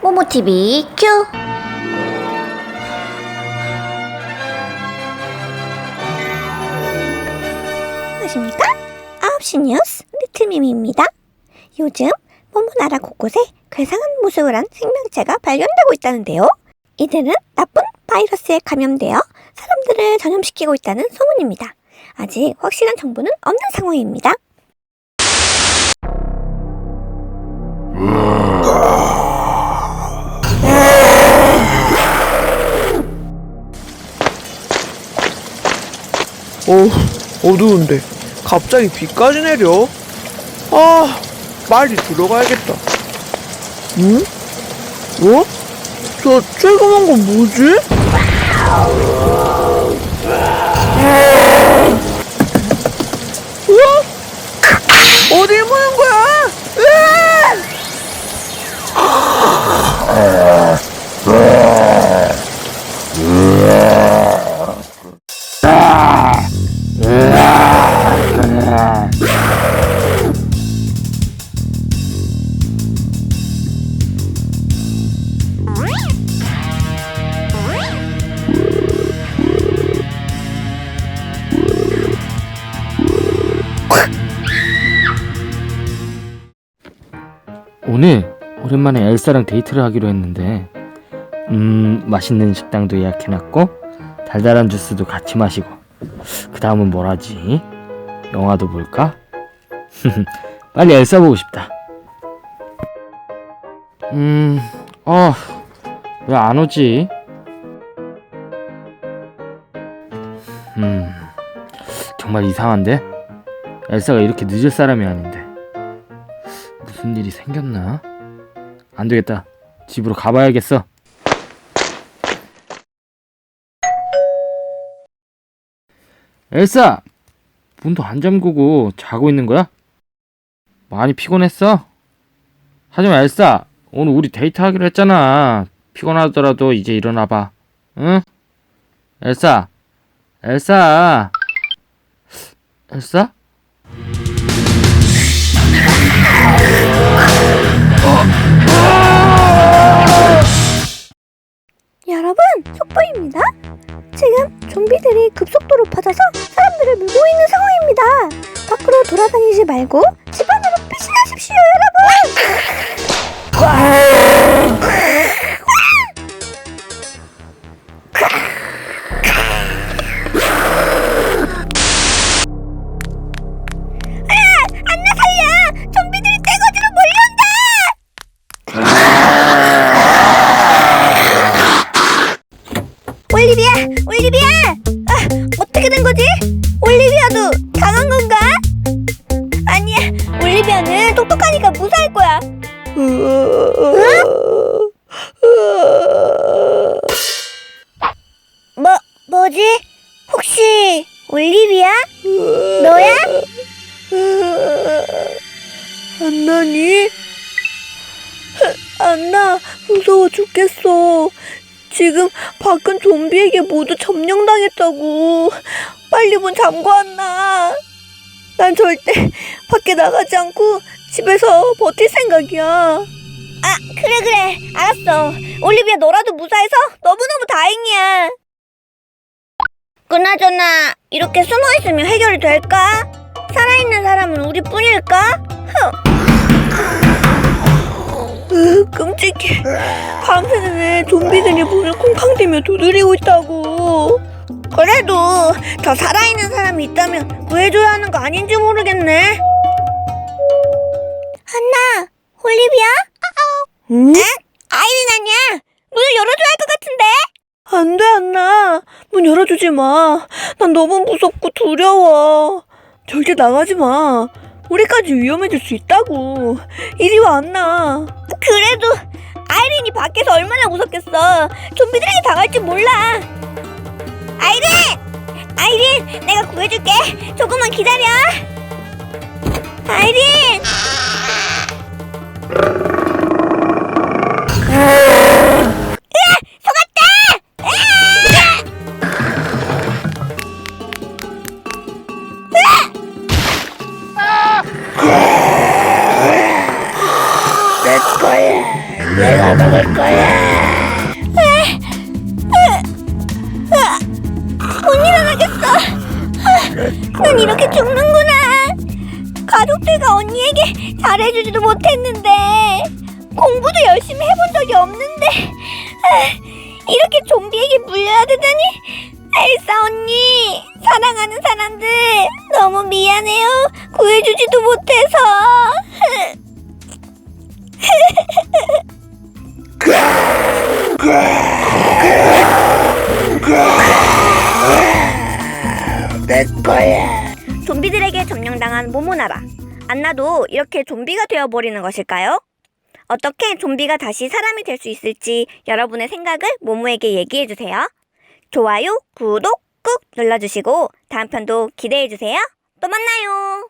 모모TV 큐! 안녕하십니까? 9시 뉴스 리트미미입니다. 요즘 모모나라 곳곳에 괴상한 모습을 한 생명체가 발견되고 있다는데요. 이들은 나쁜 바이러스에 감염되어 사람들을 전염시키고 있다는 소문입니다. 아직 확실한 정보는 없는 상황입니다. 어, 어두운데 갑자기 비까지 내려? 아, 빨리 들어가야겠다. 응? 어? 저 쬐그만 건 뭐지? 오늘 오랜만에 엘사랑 데이트를 하기로 했는데 음 맛있는 식당도 예약해놨고 달달한 주스도 같이 마시고 그 다음은 뭘 하지? 영화도 볼까? 빨리 엘사 보고 싶다 음 어 왜 안 오지? 음 정말 이상한데? 엘사가 이렇게 늦을 사람이 아닌데 무슨 일이 생겼나? 안 되겠다. 집으로 가봐야겠어. 엘사! 문도 안 잠그고 자고 있는 거야? 많이 피곤했어? 하지만 엘사, 오늘 우리 데이트하기로 했잖아. 피곤하더라도 이제 일어나봐. 응? 엘사, 엘사, 엘사? 여러분, 속보입니다. 지금 좀비들이 급속도로 퍼져서 사람들을 물고 있는 상황입니다. 밖으로 돌아다니지 말고 집 안으로 피신하십시오, 여러분! 거지? 올리비아도 당한 건가? 아니야, 올리비아는 똑똑하니까 무사할 거야. 뭐, 뭐지? 혹시 올리비아? 너야? 안 나니? 안 나, 무서워 죽겠어. 지금 밖은 좀비에게 모두 점령당했다고. 빨리 문 잠궈 안나. 난 절대 밖에 나가지 않고 집에서 버틸 생각이야. 아, 그래, 그래. 알았어. 올리비아, 너라도 무사해서 너무너무 다행이야. 그나저나, 이렇게 숨어있으면 해결이 될까? 살아있는 사람은 우리뿐일까? 흥. 으, 끔찍해. 밤새 내내 좀비들이 문을 콩쾅대며 두드리고 있다고. 그래도 더 살아있는 사람이 있다면 구해줘야 하는 거 아닌지 모르겠네. 한나, 올리비아? 응? 아이린 아니야. 문을 열어줘야 할 것 같은데? 안 돼, 안나. 문 열어주지 마. 난 너무 무섭고 두려워. 절대 나가지 마. 우리까지 위험해질 수 있다고. 이리 와, 안나. 그래도 아이린이 밖에서 얼마나 무섭겠어. 좀비들에게 당할지 몰라. 아이린! 아이린, 내가 구해줄게. 조금만 기다려. 아이린! 내가 먹을 거야. 못 일어나겠어. 난 이렇게 죽는구나. 가족들과 언니에게 잘해주지도 못했는데 공부도 열심히 해본 적이 없는데 이렇게 좀비에게 물려야 되다니 엘사 언니 사랑하는 사람들 너무 미안해요 구해주지도 못해서 내 거야. 좀비들에게 점령당한 모모나라 안나도 이렇게 좀비가 되어버리는 것일까요? 어떻게 좀비가 다시 사람이 될 수 있을지 여러분의 생각을 모모에게 얘기해주세요. 좋아요, 구독 꾹 눌러주시고 다음 편도 기대해주세요. 또 만나요.